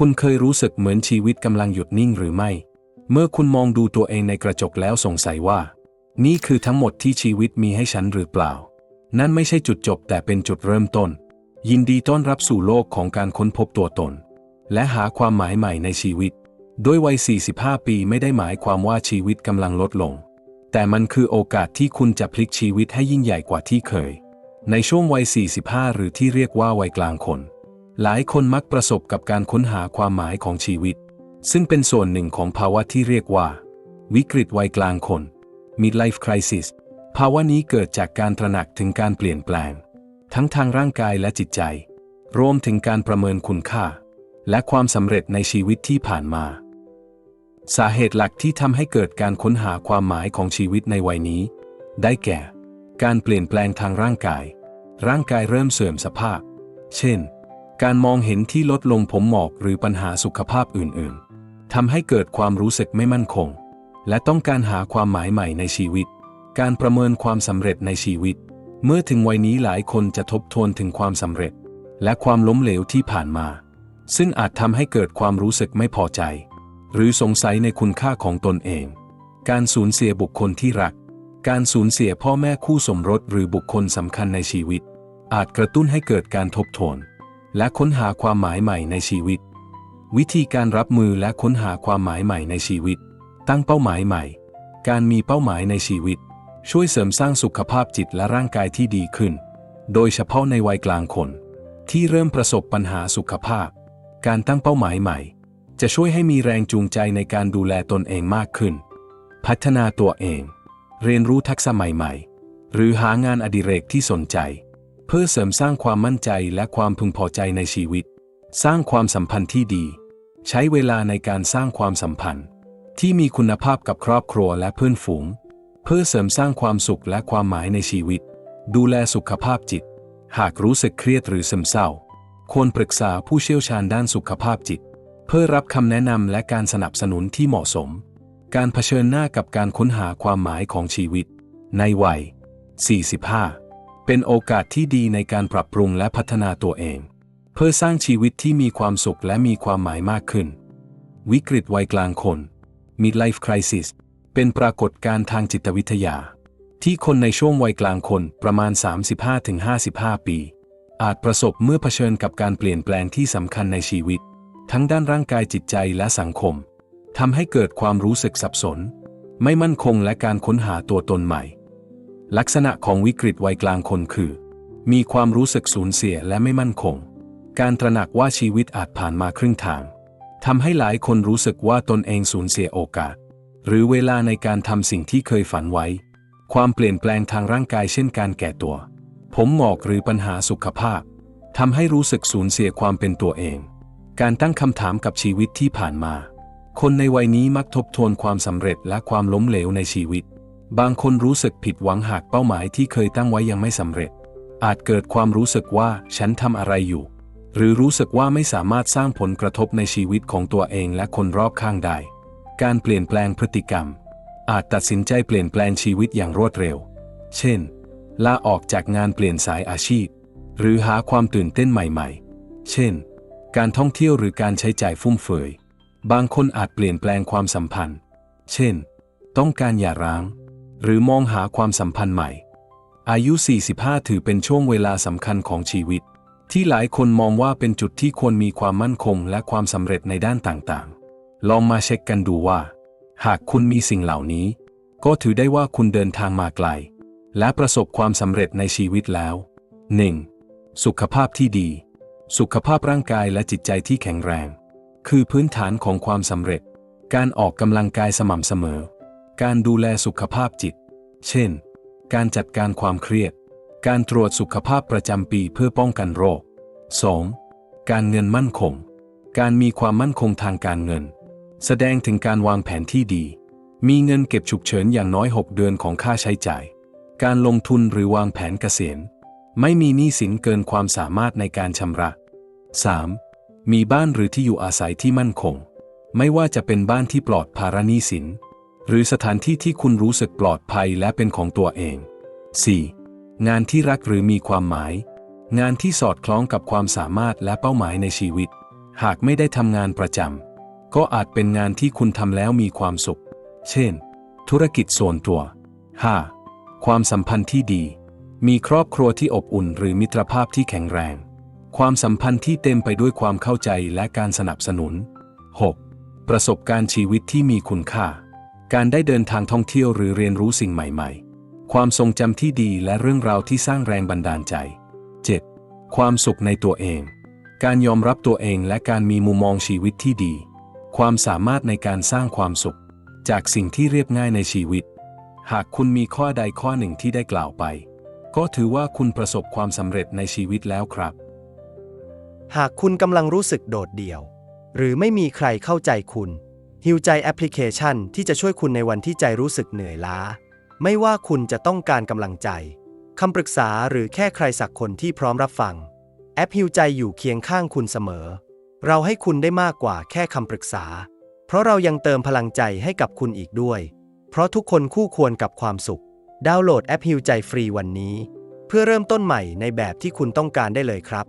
คุณเคยรู้สึกเหมือนชีวิตกำลังหยุดนิ่งหรือไม่ เมื่อคุณมองดูตัวเองในกระจกแล้วสงสัยว่า นี่คือทั้งหมดที่ชีวิตมีให้ฉันหรือเปล่า นั่นไม่ใช่จุดจบแต่เป็นจุดเริ่มต้น ยินดีต้อนรับสู่โลกของการค้นพบตัวตน และหาความหมายใหม่ในชีวิตด้วยวัย 45 ปีไม่ได้หมายความว่าชีวิตกำลังลดลง แต่มันคือโอกาสที่คุณจะพลิกชีวิตให้ยิ่งใหญ่กว่าที่เคย ในช่วงวัย 45 หรือที่เรียกว่าวัยกลางคน หลายคนมักประสบกับการค้นหาความหมายของชีวิต ซึ่งเป็นส่วนหนึ่งของภาวะที่เรียกว่า วิกฤตวัยกลางคน midlife crisis ภาวะนี้เกิดจากการตระหนักถึงการเปลี่ยนแปลง ทั้งทางร่างกายและจิตใจ รวมถึงการประเมินคุณค่า และความสำเร็จในชีวิตที่ผ่านมา สาเหตุหลักที่ทำให้เกิดการค้นหาความหมายของชีวิตในวัยนี้ ได้แก่ การเปลี่ยนแปลงทางร่างกาย ร่างกายเริ่มเสื่อมสภาพ เช่น การมองเห็นที่ลดลงผมหมอกหรือปัญหาสุขภาพอื่นๆ ทำให้เกิดความรู้สึกไม่มั่นคง และต้องการหาความหมายใหม่ในชีวิต การประเมินความสำเร็จในชีวิต เมื่อถึงวัยนี้หลายคนจะทบทวนถึงความสำเร็จ และความล้มเหลวที่ผ่านมา ซึ่งอาจทำให้เกิดความรู้สึกไม่พอใจ หรือสงสัยในคุณค่าของตนเอง การสูญเสียบุคคลที่รัก การสูญเสียพ่อแม่คู่สมรสหรือบุคคลสำคัญในชีวิต อาจกระตุ้นให้เกิดการทบทวน และค้นหาความหมายใหม่ในชีวิต วิธีการรับมือและค้นหาความหมายใหม่ในชีวิต ตั้งเป้าหมายใหม่ การมีเป้าหมายในชีวิต ช่วยเสริมสร้างสุขภาพจิตและร่างกายที่ดีขึ้น โดยเฉพาะในวัยกลางคน ที่เริ่มประสบปัญหาสุขภาพ การตั้งเป้าหมายใหม่ จะช่วยให้มีแรงจูงใจในการดูแลตนเองมากขึ้น พัฒนาตัวเอง เรียนรู้ทักษะใหม่ๆ หรือหางานอดิเรกที่สนใจ เพื่อเสริมสร้างความมั่นใจและความพึงพอใจในชีวิต สร้างความสัมพันธ์ที่ดี ใช้เวลาในการสร้างความสัมพันธ์ ที่มีคุณภาพกับครอบครัวและเพื่อนฝูง เพื่อเสริมสร้างความสุขและความหมายในชีวิต ดูแลสุขภาพจิต หากรู้สึกเครียดหรือซึมเศร้า ควรปรึกษาผู้เชี่ยวชาญด้านสุขภาพจิต เพื่อรับคำแนะนำและการสนับสนุนที่เหมาะสม การเผชิญหน้ากับการค้นหาความหมายของชีวิต ในวัย 45 เป็นโอกาสที่ดีในการปรับปรุงและพัฒนาตัวเอง เพื่อสร้างชีวิตที่มีความสุขและมีความหมายมากขึ้น วิกฤตวัยกลางคน midlife crisis เป็นปรากฏการณ์ทางจิตวิทยา ที่คนในช่วงวัยกลางคนประมาณ 35-55 ปี อาจประสบเมื่อเผชิญกับการเปลี่ยนแปลงที่สำคัญในชีวิต ทั้งด้านร่างกายจิตใจและสังคมทำให้เกิดความรู้สึกสับสน ไม่มั่นคงและการค้นหาตัวตนใหม่ ลักษณะของวิกฤตวัยกลางคนคือ มีความรู้สึกสูญเสียและไม่มั่นคง การตระหนักว่าชีวิตอาจผ่านมาครึ่งทางทำให้หลายคนรู้สึกว่าตนเองสูญเสียโอกาส หรือเวลาในการทำสิ่งที่เคยฝันไว้ ความเปลี่ยนแปลงทางร่างกายเช่นการแก่ตัว ผมหงอกหรือปัญหาสุขภาพทำให้รู้สึกสูญเสียความเป็นตัวเอง การตั้งคำถามกับชีวิตที่ผ่านมา คนในวัยนี้มักทบทวนความสำเร็จและความล้มเหลวในชีวิต บางคนรู้สึกผิดหวังหากเป้าหมายที่เคยตั้งไว้ยังไม่สำเร็จ อาจเกิดความรู้สึกว่าฉันทำอะไรอยู่ หรือรู้สึกว่าไม่สามารถสร้างผลกระทบในชีวิตของตัวเองและคนรอบข้างได้ การเปลี่ยนแปลงพฤติกรรม อาจตัดสินใจเปลี่ยนแปลงชีวิตอย่างรวดเร็ว เช่น ลาออกจากงานเปลี่ยนสายอาชีพ หรือหาความตื่นเต้นใหม่ๆ เช่น การท่องเที่ยวหรือการใช้จ่ายฟุ่มเฟือย บางคนอาจเปลี่ยนแปลงความสัมพันธ์ เช่น ต้องการหย่าร้าง หรือมองหาความสัมพันธ์ใหม่ อายุ 45 ถือเป็นช่วงเวลาสำคัญของชีวิต ที่หลายคนมองว่าเป็นจุดที่ควรมีความมั่นคงและความสำเร็จในด้านต่างๆ ลองมาเช็คกันดูว่า หากคุณมีสิ่งเหล่านี้ ก็ถือได้ว่าคุณเดินทางมาไกล และประสบความสำเร็จในชีวิตแล้ว 1. สุขภาพที่ดี สุขภาพร่างกายและจิตใจที่แข็งแรง คือพื้นฐานของความสำเร็จ การออกกำลังกายสม่ำเสมอ การดูแลสุขภาพจิต เช่น การจัดการความเครียด การตรวจสุขภาพประจำปีเพื่อป้องกันโรค 2. การเงินมั่นคง การมีความมั่นคงทางการเงิน แสดงถึงการวางแผนที่ดี มีเงินเก็บฉุกเฉินอย่างน้อย 6 เดือนของค่าใช้จ่าย การลงทุนหรือวางแผนเกษียณ ไม่มีหนี้สินเกินความสามารถในการชำระ 3. มีบ้านหรือที่อยู่อาศัยที่มั่นคง ไม่ว่าจะเป็นบ้านที่ปลอดภาระหนี้สิน หรือสถานที่ที่คุณรู้สึกปลอดภัยและเป็นของตัวเอง 4. งานที่รักหรือมีความหมาย งานที่สอดคล้องกับความสามารถและเป้าหมายในชีวิต หากไม่ได้ทำงานประจำก็อาจเป็นงานที่คุณทำแล้วมีความสุข เช่น ธุรกิจส่วนตัว 5. ความสัมพันธ์ที่ดี มีครอบครัวที่อบอุ่นหรือมิตรภาพที่แข็งแรง ความสัมพันธ์ที่เต็มไปด้วยความเข้าใจและการสนับสนุน 6. ประสบการณ์ชีวิตที่มีคุณค่า การได้เดินทางท่องเที่ยวหรือเรียนรู้สิ่งใหม่ ๆ ความทรงจำที่ดีและเรื่องราวที่สร้างแรงบันดาลใจ 7. ความสุขในตัวเอง การยอมรับตัวเองและการมีมุมมองชีวิตที่ดี ความสามารถในการสร้างความสุข จากสิ่งที่เรียบง่ายในชีวิต หากคุณมีข้อใดข้อหนึ่งที่ได้กล่าวไป ก็ถือว่าคุณประสบความสำเร็จในชีวิตแล้วครับ หากคุณกำลังรู้สึกโดดเดี่ยว หรือไม่มีใครเข้าใจคุณ ฮิวใจแอปพลิเคชันที่จะช่วยคุณในวันที่ใจรู้สึกเหนื่อยล้า ไม่ว่าคุณจะต้องการกำลังใจคำปรึกษาหรือแค่ใครสักคนที่พร้อมรับฟัง แอปฮิวใจอยู่เคียงข้างคุณเสมอ เราให้คุณได้มากกว่าแค่คำปรึกษา เพราะเรายังเติมพลังใจให้กับคุณอีกด้วย เพราะทุกคนคู่ควรกับความสุข ดาวน์โหลดแอปฮิวใจฟรีวันนี้ เพื่อเริ่มต้นใหม่ในแบบที่คุณต้องการได้เลยครับ